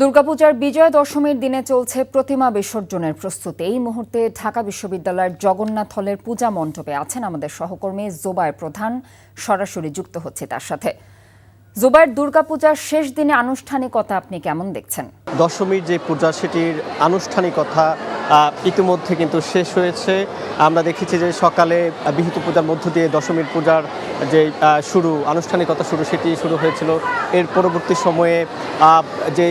দুর্গাপূজার বিজয়া দশমীর দিনে চলছে প্রতিমা বিসর্জনের প্রস্তুতি। এই মুহূর্তে ঢাকা বিশ্ববিদ্যালয়ের জগন্নাথ হলের পূজা মণ্ডপে আছেন আমাদের সহকর্মী জোবায়ের প্রধান, সরাসরি যুক্ত হচ্ছে তার সাথে। জোবায়ের দুর্গাপূজার শেষ দিনে আনুষ্ঠানিকতা আপনি কেমন দেখছেন? দশমীর যে পূজা, সেটির আনুষ্ঠানিকতা ইতিমধ্যে কিন্তু শেষ হয়েছে। আমরা দেখেছি যে সকালে বিহিত পূজার মধ্য দিয়ে দশমীর পূজার যে শুরু, আনুষ্ঠানিকতা শুরু, সেটি শুরু হয়েছিল। এর পরবর্তী সময়ে যে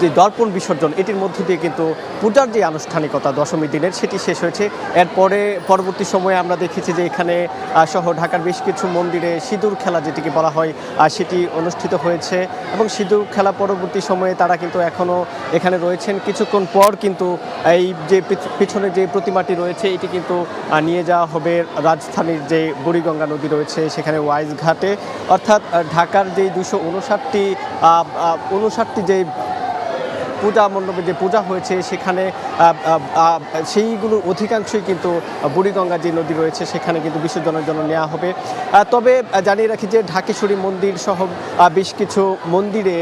যে দর্পণ বিসর্জন, এটির মধ্য দিয়ে কিন্তু পূজার যে আনুষ্ঠানিকতা দশমী দিনের, সেটি শেষ হয়েছে। এরপরে পরবর্তী সময়ে আমরা দেখেছি যে এখানে সহ ঢাকার বেশ কিছু মন্দিরে সিঁদুর খেলা যেটিকে বলা হয় সেটি অনুষ্ঠিত হয়েছে। এবং সিঁদুর খেলা পরবর্তী সময়ে তারা কিন্তু এখনও এখানে রয়েছেন। কিছুক্ষণ পর কিন্তু এই যে পিছ- পিছনে যে প্রতিমাটি রয়েছে, এটি কিন্তু নিয়ে যাওয়া হবে রাজধানীর যে বুড়িগঙ্গা নদী রয়েছে, সেখানে ওয়াইজ ঘাটে। অর্থাৎ ঢাকার যে দুশো উনষাটটি উনষাটটি যে পূজা মণ্ডপে যে পূজা হয়েছে, সেখানে সেইগুলোর অধিকাংশই কিন্তু বুড়িগঙ্গা যে নদী রয়েছে, সেখানে কিন্তু বিসর্জনের জন্য নেওয়া হবে। তবে জানিয়ে রাখি যে ঢাকেশ্বরী মন্দির সহ বেশ কিছু মন্দিরে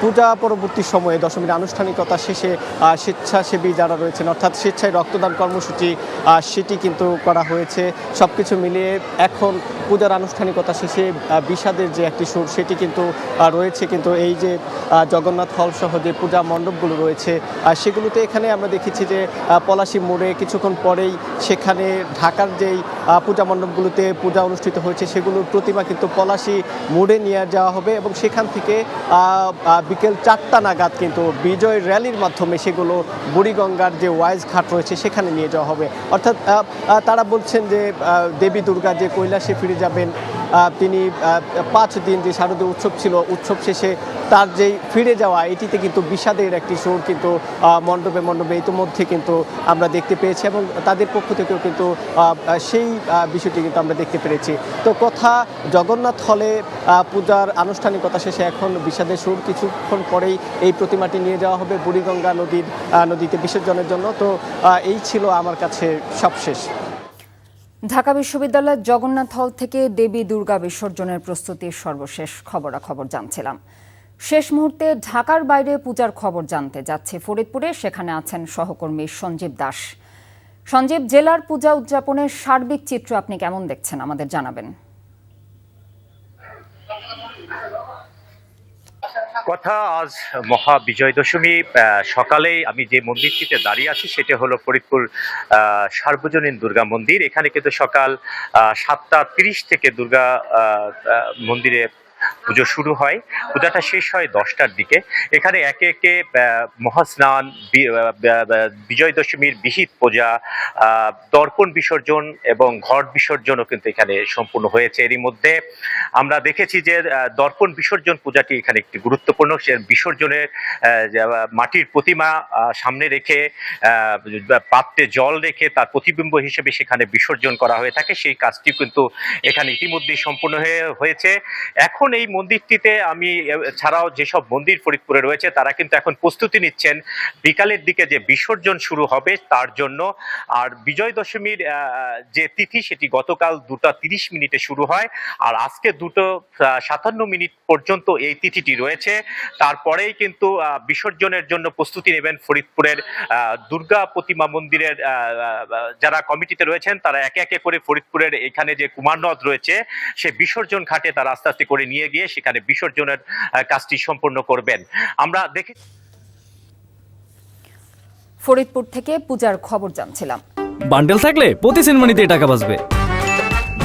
পূজা পরবর্তী সময়ে দশমীর আনুষ্ঠানিকতা শেষে স্বেচ্ছাসেবী যারা রয়েছেন, অর্থাৎ স্বেচ্ছায় রক্তদান কর্মসূচি সেটি কিন্তু করা হয়েছে। সব কিছু মিলিয়ে এখন পূজার আনুষ্ঠানিকতা শেষে বিষাদের যে একটি সুর, সেটি কিন্তু রয়েছে। কিন্তু এই যে জগন্নাথ হল সহ যে পূজা মণ্ডপগুলো রয়েছে সেগুলোতে এখানে আমরা দেখেছি যে পলাশী মোড়ে কিছুক্ষণ পরেই সেখানে ঢাকার যেই পূজা মণ্ডপগুলোতে পূজা অনুষ্ঠিত হয়েছে, সেগুলোর প্রতিমা কিন্তু পলাশী মোড়ে নিয়ে যাওয়া হবে এবং সেখান থেকে বিকেল চারটা নাগাদ কিন্তু বিজয় র্যালির মাধ্যমে সেগুলো বুড়িগঙ্গার যে ওয়াইজ ঘাট রয়েছে, সেখানে নিয়ে যাওয়া হবে। অর্থাৎ তারা বলছেন যে দেবী দুর্গা যে কৈলাসে ফিরে যাবেন। তিনি পাঁচ দিন যে শারদীয় উৎসব ছিল, উৎসব শেষে তার যেই ফিরে যাওয়া, এটিতে কিন্তু বিষাদের একটি সুর কিন্তু মণ্ডপে মণ্ডপে ইতিমধ্যে কিন্তু আমরা দেখতে পেয়েছি এবং তাদের পক্ষ থেকেও কিন্তু সেই বিষয়টি কিন্তু আমরা দেখতে পেরেছি। তো কথা, জগন্নাথ হলে পূজার আনুষ্ঠানিকতা শেষে এখন বিষাদের সুর কিছুক্ষণ পরেই এই প্রতিমাটি নিয়ে যাওয়া হবে বুড়িগঙ্গা নদীর নদীতে বিসর্জনের জন্য। তো এই ছিল আমার কাছে সবশেষ। ঢাকা বিশ্ববিদ্যালয়ের জগন্নাথ হল থেকে দেবী দুর্গা বিসর্জনের প্রস্তুতির সর্বশেষ খবরাখবর জানছিলাম। শেষ মুহূর্তে ঢাকার বাইরে পূজার খবর জানতে যাচ্ছে ফরিদপুরে, সেখানে আছেন সহকর্মী সঞ্জীব দাস। সঞ্জীব, জেলার পূজা উদযাপনের সার্বিক চিত্র আপনি কেমন দেখছেন? আমাদের জানাবেন। কথা আজ মহা বিজয় দশমী সকালে আমি যে মন্দিরটিতে দাঁড়িয়ে আছি সেটা হলো ফরিদপুর সার্বজনীন দুর্গা মন্দির। এখানে কিন্তু সকাল সাতটা তিরিশ থেকে দুর্গা মন্দিরে পুজো শুরু হয়। পূজাটা শেষ হয় দশটার দিকে। এখানে একে একে মহাস্নান বিজয় দশমীর বিহিত পূজা দর্পণ বিসর্জন এবং ঘট বিসর্জনও কিন্তু এখানে সম্পূর্ণ হয়েছে। এরই মধ্যে আমরা দেখেছি যে দর্পণ বিসর্জন পূজাটি এখানে একটি গুরুত্বপূর্ণ। বিসর্জনের মাটির প্রতিমা সামনে রেখে পাত্রে জল রেখে তার প্রতিবিম্ব হিসেবে সেখানে বিসর্জন করা হয়ে থাকে। সেই কাজটি কিন্তু এখানে ইতিমধ্যেই সম্পূর্ণ হয়ে, হয়েছে। এখন এই মন্দিরটিতে আমি ছাড়াও যেসব মন্দির ফরিদপুরে রয়েছে, তারা কিন্তু এখন প্রস্তুতি নিচ্ছেন। বিকালের দিকে যে বিসর্জন শুরু হবে, তার জন্য। আর বিজয় দশমীর যে তিথি, সেটি গতকাল দুটা তিরিশ মিনিটে শুরু হয়। আর আজকে দুটো সাতান্ন মিনিট পর্যন্ত এই তিথিটি রয়েছে। তারপরেই কিন্তু বিসর্জনের জন্য প্রস্তুতি নেবেন ফরিদপুরের দুর্গা প্রতিমা মন্দিরের যারা কমিটিতে রয়েছেন, তারা একে একে করে ফরিদপুরের এখানে যে কুমারনদ রয়েছে, সে বিসর্জন ঘাটে তারা আস্তে আস্তে করে নিয়ে গিয়ে সেখানে বিসর্জনের কাজটি সম্পন্ন করবেন। আমরা দেখে ফরিদপুর থেকে পূজার খবর জানছিলাম। বান্ডেল থাকলে প্রতি সেনমানিতে টাকা বাঁচবে।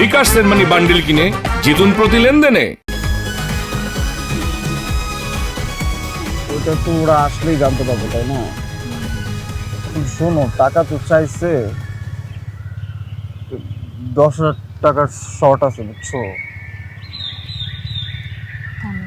বিকাশ সেনমানি বান্ডিল কিনে জিতুন প্রতি লেনদেনে। ওটা তো ওরা আসলেই জানতে পারবে তাই না? শোনো টাকা তো চাইছে। দশ হাজার টাকার শর্ট আছে বুঝছ?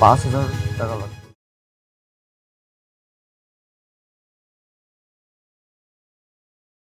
পাঁচ হাজার টাকা লাগবে